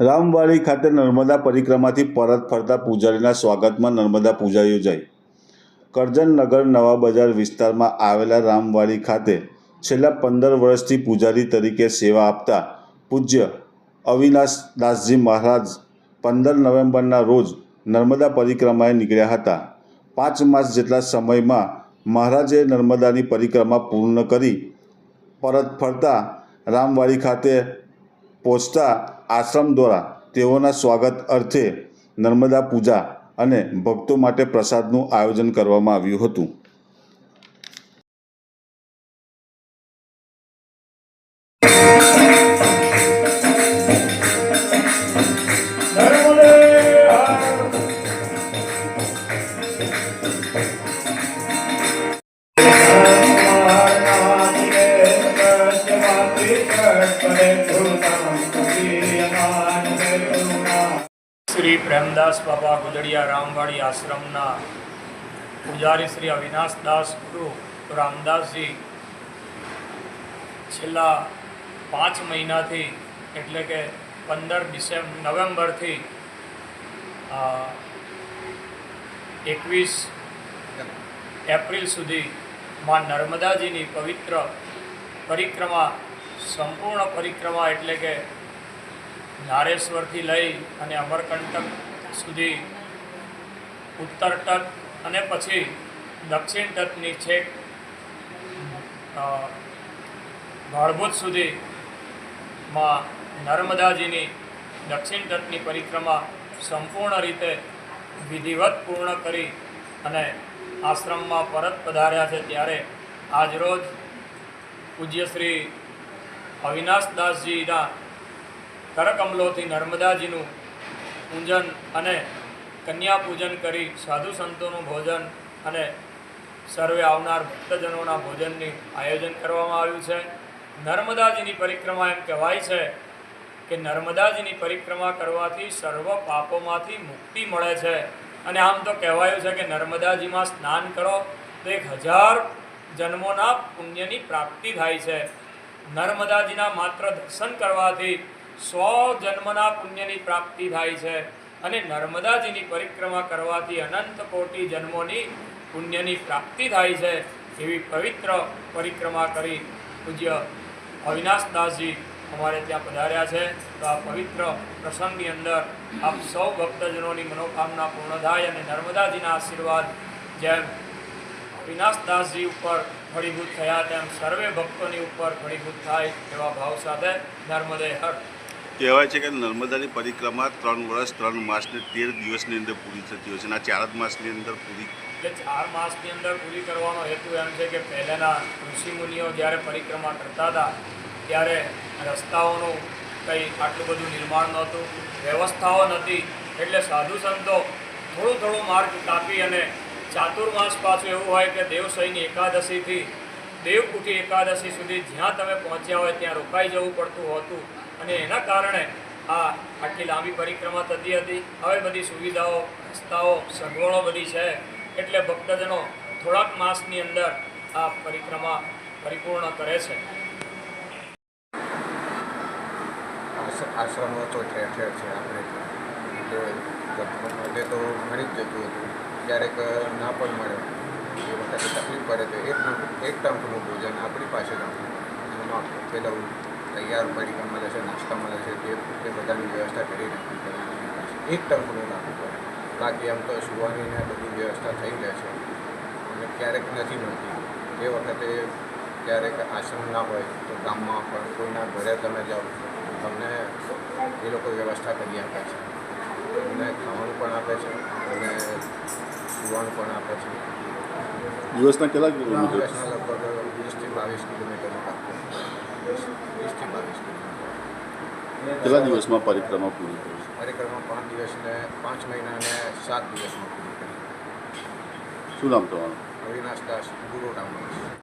રામવાડી ખાતે નર્મદા પરિક્રમાથી પરત ફરતા પૂજારીના સ્વાગતમાં નર્મદા પૂજા યોજાઈ. કરજનનગર નવા બજાર વિસ્તારમાં આવેલા રામવાડી ખાતે છેલ્લા પંદર વર્ષથી પૂજારી તરીકે સેવા આપતા પૂજ્ય અવિનાશ દાસજી મહારાજ પંદર નવેમ્બરના રોજ નર્મદા પરિક્રમાએ નીકળ્યા હતા. પાંચ માસ જેટલા સમયમાં મહારાજે નર્મદાની પરિક્રમા પૂર્ણ કરી પરત ફરતા રામવાડી ખાતે પહોંચતા આશ્રમ દ્વારા તેઓના સ્વાગત અર્થે નર્મદા પૂજા અને ભક્તો માટે પ્રસાદનું આયોજન કરવામાં આવ્યું હતું. શ્રી પ્રેમદાસ બાબા ગુજડિયા રામવાડી આશ્રમના પૂજારી શ્રી અવિનાશદાસ ગુરુ રામદાસજી છેલ્લા પાંચ મહિનાથી, એટલે કે પંદર ડિસેમ્બર નવેમ્બરથી એકવીસ એપ્રિલ સુધી માં નર્મદાજીની પવિત્ર પરિક્રમા, સંપૂર્ણ પરિક્રમા એટલે કે નારેશ્વરથી લઈ અને અમરકંટક સુધી ઉત્તર તટ અને પછી દક્ષિણ તટની છેક ભાળભૂત સુધી માં નર્મદાજીની દક્ષિણ તટની પરિક્રમા સંપૂર્ણ રીતે વિધિવત પૂર્ણ કરી અને આશ્રમમાં પરત પધાર્યા છે ત્યારે આજરોજ પૂજ્ય શ્રી અવિનાશદાસજીના કરકમલોથી નર્મદાજીનું પૂજન અને કન્યા પૂજન કરી સાધુ સંતોનું ભોજન અને સર્વે આવનાર ભક્તજનોના ભોજનની આયોજન કરવામાં આવ્યું છે. નર્મદાજીની પરિક્રમા એમ કહેવાય છે કે નર્મદાજીની પરિક્રમા કરવાથી સર્વ પાપોમાંથી મુક્તિ મળે છે. અને આમ તો કહેવાયું છે કે નર્મદાજીમાં સ્નાન કરો તો એક હજાર જન્મોના પુણ્યની પ્રાપ્તિ થાય છે. નર્મદાજીના માત્ર દર્શન કરવાથી સો જન્મના પુણ્યની પ્રાપ્તિ થાય છે અને નર્મદાજીની પરિક્રમા કરવાથી અનંત કોટી જન્મોની પુણ્યની પ્રાપ્તિ થાય છે એવી પવિત્ર પરિક્રમા કરી પૂજ્ય અવિનાશદાસજી અમારે ત્યાં પધાર્યા છે. તો આ પવિત્ર પ્રસંગની અંદર આપ સૌ ભક્તજનોની મનોકામના પૂર્ણ થાય અને નર્મદાજીના આશીર્વાદ જેમ અવિનાશદાસજી ઉપર ફળીભૂત થયા, તેમ સર્વે ભક્તોની ઉપર ફળીભૂત થાય એવા ભાવ સાથે નર્મદે હર કહેવાય છે કે નર્મદાની પરિક્રમા ત્રણ વર્ષ, ત્રણ માસને તેર દિવસની અંદર પૂરી થતી હોય છે અને આ ચાર જ માસની અંદર પૂરી એટલે ચાર માસની અંદર પૂરી કરવાનો હેતુ એમ છે કે પહેલાંના ઋષિમુનિઓ જ્યારે પરિક્રમા કરતા હતા, ત્યારે રસ્તાઓનું કંઈ આટલું બધું નિર્માણ નહોતું, વ્યવસ્થાઓ નહોતી, એટલે સાધુ સંતો થોડું થોડું માર્ગ કાપી અને ચાતુર્માસ પાછું એવું હોય કે દેવસઈની એકાદશીથી દેવકુટી એકાદશી સુધી જ્યાં તમે પહોંચ્યા હોય ત્યાં રોકાઈ જવું પડતું હતું. અને એના કારણે આ આટલી લાંબી પરિક્રમા થતી હતી. હવે બધી સુવિધાઓ, રસ્તાઓ, સગવડો બધી છે. એટલે ભક્તજનો થોડાક માસની અંદર આ પરિક્રમા પરિપૂર્ણ કરે છે. આશ- આશ્રમો તો ઠેર ઠેર છે આપણે એટલે તો મળી જ જતું હતું. ક્યારેક ના પણ મળે. એ વખતે તકલીફ પડે તો એક એક ટંકનું ભોજન આપણી પાસે પેલું તૈયાર પડીકા મળે છે નાસ્તા મળે છે તે તે બધાની વ્યવસ્થા કરી પડે. એક ટંકનું રાખવું પડે બાકી આમ તો સુવાની ને બધી વ્યવસ્થા થઈ રહે છે. અને ક્યારેક નથી મળતી. એ વખતે ક્યારેક આશ્રમ ના હોય તો ગામમાં પણ કોઈના ઘરે તમે જાઓ તમને એ લોકો વ્યવસ્થા કરી આપે છે. તમને ખાવાનું પણ આપે છે અને સુવાનું પણ આપે છે. દિવસના કેટલા કિલોમીટર? દિવસના લગભગ વીસથી બાવીસ કિલોમીટર કેટલા દિવસમાં પરિક્રમા પૂરી કરી? પરિક્રમા પાંચ દિવસને પાંચ મહિના અને સાત દિવસમાં પૂરી કરી. શું નામ તમારું? અવિનાશ દાસ ગુરુ રામદાસ